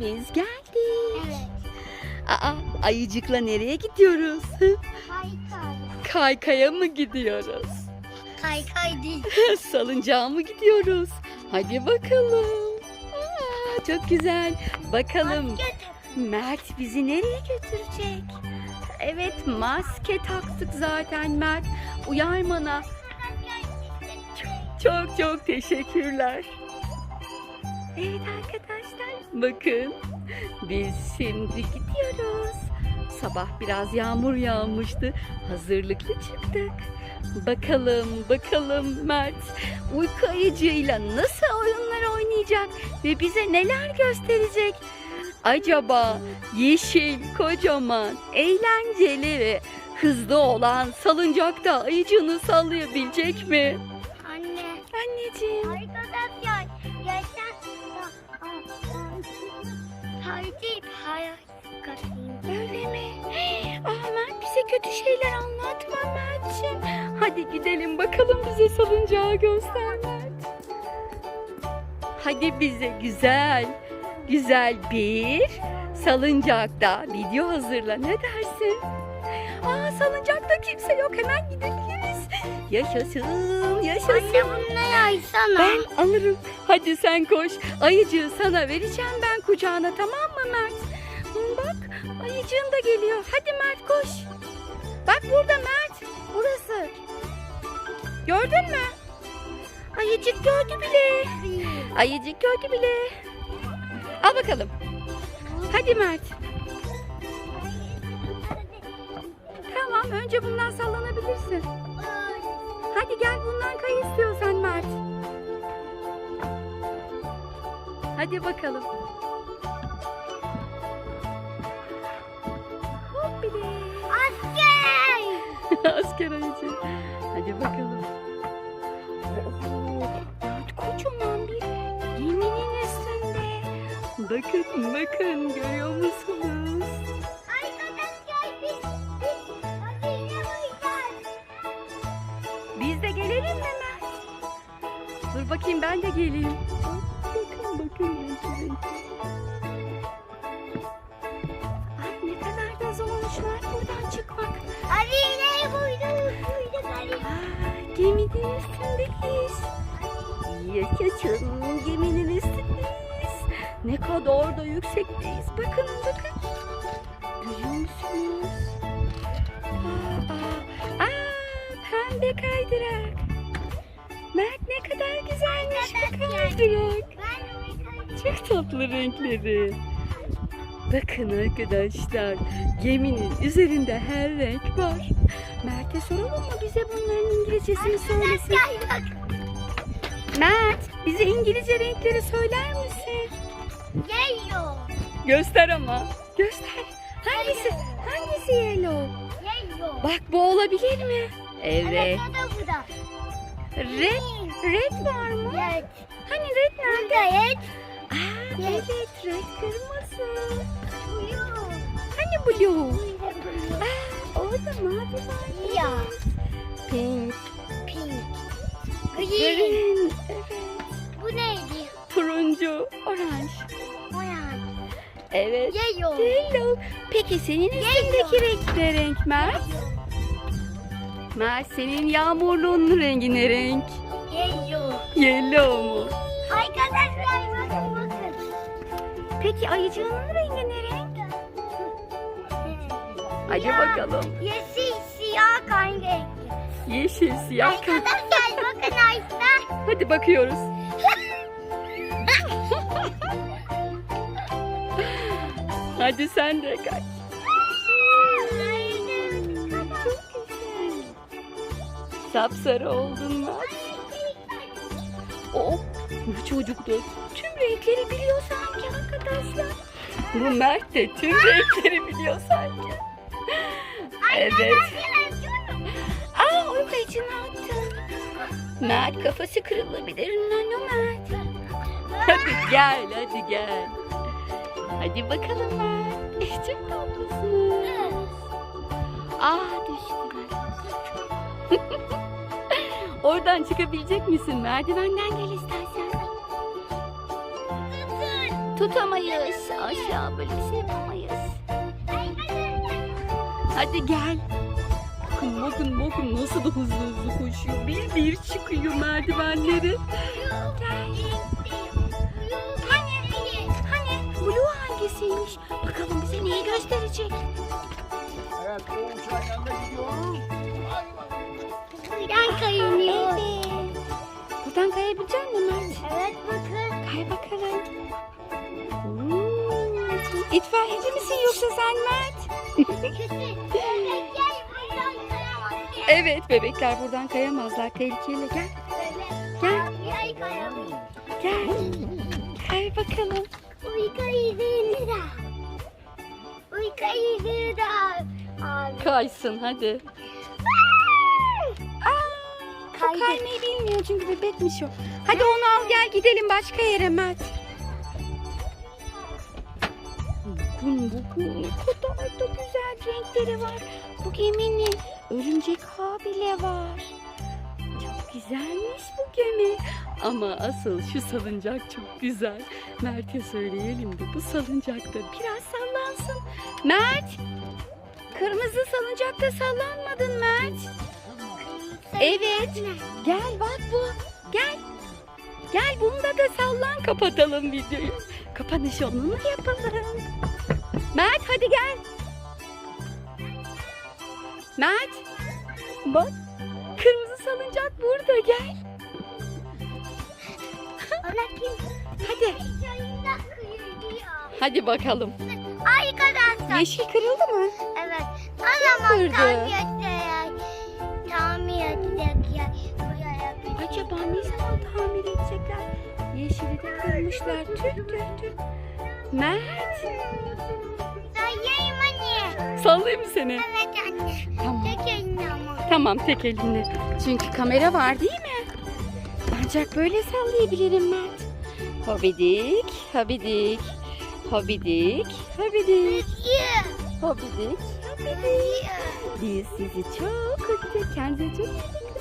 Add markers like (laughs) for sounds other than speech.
Biz geldik. Evet. Aa, ayıcıkla nereye gidiyoruz? Kaykay. Kaykaya mı gidiyoruz? Kaykay değil. (laughs) Salıncağa mı gidiyoruz? Hadi bakalım. Aa, çok güzel. Bakalım Mert bizi nereye götürecek? Evet maske taktık zaten Mert. Uyarmana. Çok çok teşekkürler. Evet arkadaşlar bakın biz şimdi gidiyoruz. Sabah biraz yağmur yağmıştı. Hazırlıklı çıktık. Bakalım bakalım Mert uyku ayıcığıyla nasıl oyunlar oynayacak ve bize neler gösterecek? Acaba yeşil, kocaman, eğlenceli ve hızlı olan salıncakta ayıcığını sallayabilecek mi? Anne. Anneciğim. Arkadaşlar. Geçen. Haydi. Hayır. Kaçayım. Öyle mi? (gasps) Aa, Mert bize kötü şeyler anlatma Mert'ciğim. Hadi gidelim bakalım bize salıncağı göster Mert. Hadi bize güzel, güzel bir salıncakta video hazırla. Ne dersin? Aa salıncakta kimse yok. Hemen gidebiliriz. Yaşasın, yaşasın. Anne bunu ne yaysana? Ben alırım. Hadi sen koş. Ayıcığı sana vereceğim ben kucağına tamam mı Mert? Hı, Bak ayıcığın da geliyor. Hadi Mert koş. Bak burada Mert. Burası. Gördün mü? Ayıcık gördü bile. Ayıcık gördü bile. Al bakalım. Hadi Mert. Tamam önce bundan sallanabilirsin. Hadi gel bundan kay istiyorsan Mert. Hadi bakalım. Hop bile. Asker. (laughs) Asker ayıcı. Hadi bakalım. Mert kocaman bir geminin üstünde. Bakın bakın görüyor musunuz? Bakayım ben de geleyim. Bakın bakın renkli. Ay ne kadar da zormuş Mert buradan çıkmak. Hazineyi buyduk. Buyduk hazine. Aa, geminin üstündeyiz. Yaşasın geminin üstündeyiz. Ne kadar da yüksekteyiz. Bakın bakın. Görüyor musunuz? Aa, aa, aa, pembe kaydırak. Mert ne kadar güzelmiş. Ben onu Çok tatlı renkleri. Bakın arkadaşlar geminin üzerinde her renk var. Mert'e soralım mı bize bunların İngilizcesini söylesin. Mert bize İngilizce renkleri söyler misin? Yellow. Göster ama. Göster. Hangisi? Hangisi yellow? Yellow. Bak bu olabilir mi? Evet. o da bu da. Red, red var mı? Evet. Hani red nerede? Burada evet. Aa, Yes. evet red kırmızı. Blue. Hani blue? Aa, orada mavi var. Ya. Pink. Pink. Green. Green. Evet. Bu neydi? Turuncu. Oranj. O yani. Evet. Yellow. Yellow. Peki senin üstündeki renk ne renk Mert? Mert senin yağmurluğunun rengi ne renk? Yellow. Yellow mu? Arkadaşlar bakın bakın. Peki ayıcığının rengi ne renk? Hadi Siyah. bakalım. Yeşil, siyah kan rengi. Yeşil, siyah. Arkadaşlar bakın Ayşe. Hadi bakıyoruz. (laughs) Hadi sen de kaç. Sapsarı oldun mu? Oh, bu çocuk da tüm renkleri biliyor sanki arkadaşlar. Bu Mert de tüm renkleri biliyor sanki. Evet. Aa uyku için attın. Mert kafası kırılabilir. Nano Mert. Hadi gel hadi gel. Hadi bakalım Mert. Çok tatlısın. Ah düştü. (laughs) Oradan çıkabilecek misin? Merdivenden gel istersen. Tutamayız. Aşağı böyle bir şey yapamayız. Hadi gel. Bakın bakın bakın nasıl da hızlı hızlı koşuyor. Bir bir çıkıyor merdivenleri. Hani? Hani? Blue hangisiymiş? Bakalım bize neyi gösterecek? Evet o uçağın yanına gidiyoruz. Hadi bakalım. Buradan kayınıyor. Kayabilecek misin Mert? Evet bakın. Kay bakalım. Hmm. İtfaiyeci misin yoksa sen Mert? (laughs) Evet bebekler buradan kayamazlar. Tehlikeli gel. Gel. Gel. Kay bakalım. Abi. Kaysın hadi. Kaydı. kaymayı bilmiyor çünkü bebekmiş o. Hadi onu al gel gidelim başka yere Mert. Bakın bakın ne kadar da güzel renkleri var. Bu geminin örümcek ağı bile var. Çok güzelmiş bu gemi. Ama asıl şu salıncak çok güzel. Mert'e söyleyelim de bu salıncakta biraz sallansın. Mert! Kırmızı salıncakta sallanmadın Mert. Evet. Gel bak bu. Gel. Gel bunda da sallan kapatalım videoyu. Kapanışı onunla yapalım. Mert hadi gel. Mert. Bak. Kırmızı salıncak burada gel. Hadi. Hadi bakalım. Arkadaşlar. Yeşil kırıldı mı? Evet. O zaman kırdı? Tamir edecekler? Yeşili de kırmışlar. Tüh tüh tüh. Mert. Sayayım anne. Sallayayım mı seni? Evet anne. Tamam. Tek elini ama. Tamam tek elinle. Çünkü kamera var değil mi? Ancak böyle sallayabilirim Mert. Hobidik, hobidik, hobidik, hobidik, hobidik, hobidik. Biz sizi çok öptük. Kendinize çok iyi.